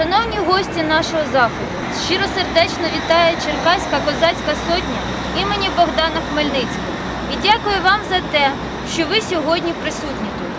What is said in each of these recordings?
Шановні гості нашого заходу, щиро сердечно вітає Черкаська козацька сотня імені Богдана Хмельницького. І дякую вам за те, що ви сьогодні присутні тут.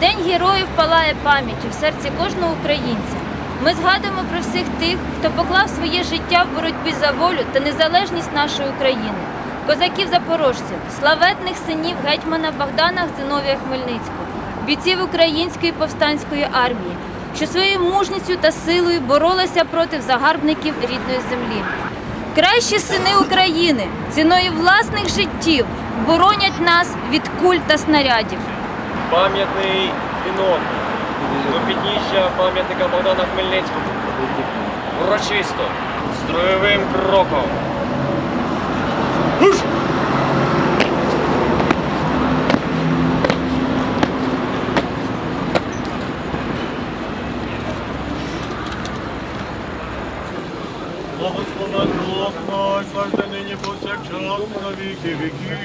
День героїв палає пам'яттю в серці кожного українця. Ми згадуємо про всіх тих, хто поклав своє життя в боротьбі за волю та незалежність нашої України, козаків-запорожців, славетних синів гетьмана Богдана Зиновія Хмельницького, бійців української повстанської армії, що своєю мужністю та силою боролися проти загарбників рідної землі. Кращі сини України ціною власних життів боронять нас від куль та снарядів. Пам'ятний вінок до підніжжя пам'ятника Богдана Хмельницького. Урочисто, строєвим кроком. Благословен Бог наш, завжди нині повсякчас на віки віків.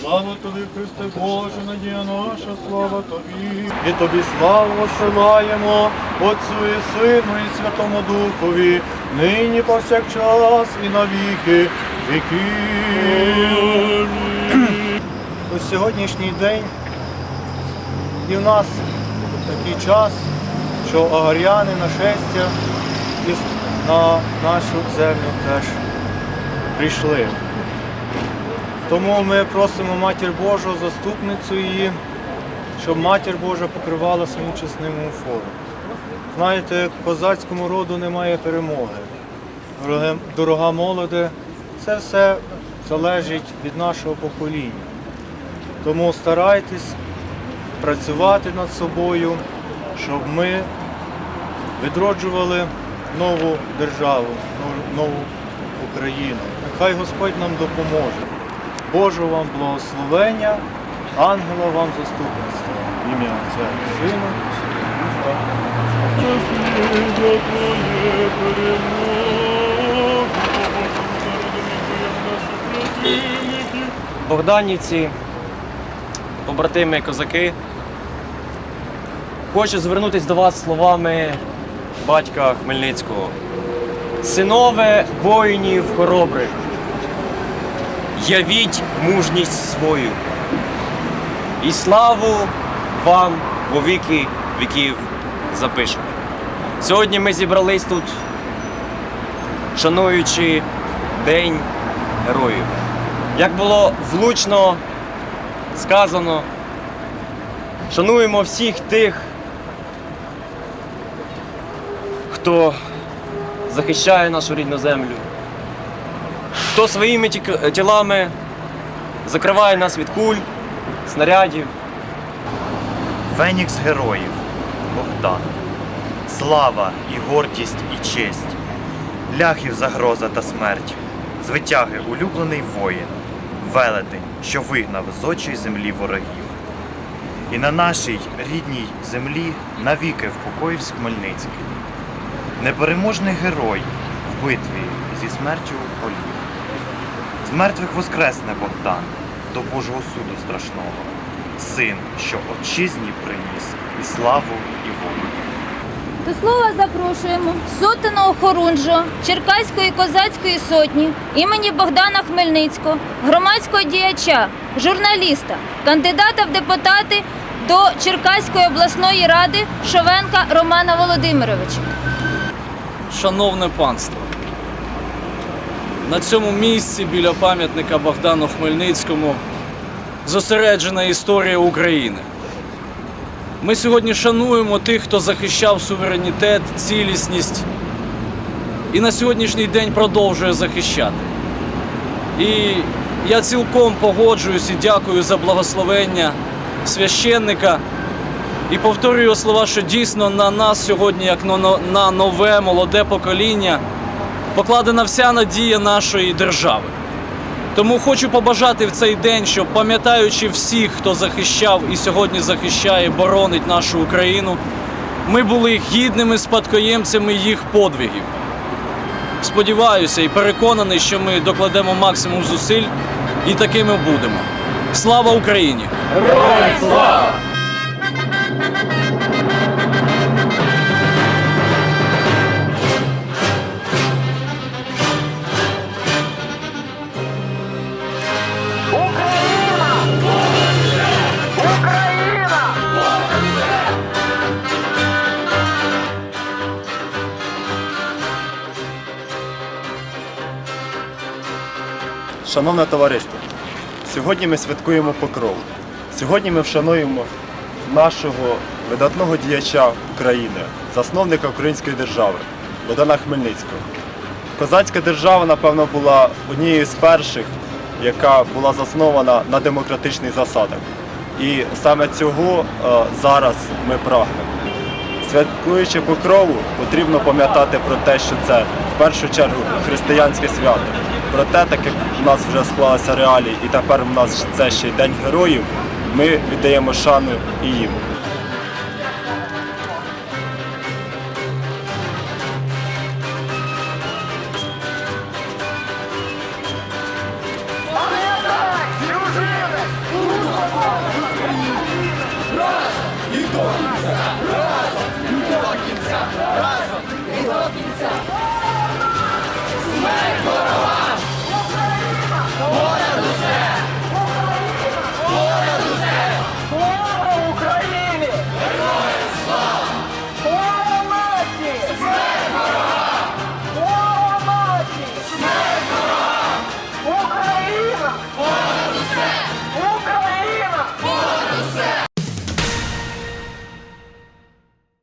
Слава тобі, Христе Боже, надія наша, слава тобі. І тобі славу посилаємо, Отцю і Сину, і Святому Духові, нині повсякчас і на віки віків. Ось сьогоднішній день і в нас такий час, що агаряни нашестя на нашу землю теж прийшли. Тому ми просимо Матір Божу, заступницю її, щоб Матір Божа покривала своїм чесним фору. Знаєте, козацькому роду немає перемоги. Дорога молоде, це все залежить від нашого покоління. Тому старайтесь працювати над собою, щоб ми відроджували нову державу, нову Україну. Нехай Господь нам допоможе. Божого вам благословення, ангела вам заступництва. Ім'я Отця і Сина. Богданівці, побратими козаки. Хочу звернутися до вас словами батька Хмельницького. Синове воїнів хоробрих, явіть мужність свою. І славу вам во віки віків запишу. Сьогодні ми зібрались тут, шануючи День Героїв. Як було влучно сказано, шануємо всіх тих, хто захищає нашу рідну землю, хто своїми тілами закриває нас від куль, снарядів. Фенікс героїв Богдан. Слава і гордість і честь. Ляхів загроза та смерть. Звитяги улюблений воїн. Велетень, що вигнав з очей землі ворогів. І на нашій рідній землі навіки впокоївсь Хмельницький. Непереможний герой в битві зі смертю у полі. З мертвих воскресне Богдан до Божого суду страшного. Син, що отчизні приніс і славу, і волю. До слова запрошуємо сотеного хорунжого Черкаської козацької сотні імені Богдана Хмельницького, громадського діяча, журналіста, кандидата в депутати до Черкаської обласної ради Шовенка Романа Володимировича. Шановне панство, на цьому місці біля пам'ятника Богдану Хмельницькому зосереджена історія України. Ми сьогодні шануємо тих, хто захищав суверенітет, цілісність і на сьогоднішній день продовжує захищати. І я цілком погоджуюсь і дякую за благословення священника. І повторюю слова, що дійсно на нас сьогодні, як на нове молоде покоління, покладена вся надія нашої держави. Тому хочу побажати в цей день, щоб пам'ятаючи всіх, хто захищав і сьогодні захищає, боронить нашу Україну, ми були гідними спадкоємцями їх подвигів. Сподіваюся і переконаний, що ми докладемо максимум зусиль і такими будемо. Слава Україні! Героям слава! Шановне товариство, сьогодні ми святкуємо покров. Сьогодні ми вшануємо нашого видатного діяча України, засновника української держави Богдана Хмельницького. Козацька держава, напевно, була однією з перших, яка була заснована на демократичних засадах. І саме цього е, зараз ми прагнемо. Святкуючи покрову, потрібно пам'ятати про те, що це першу чергу християнське свято. Проте, так як в нас вже склалися реалії, і тепер в нас це ще й День героїв, ми віддаємо шану і їм. Раз, і до!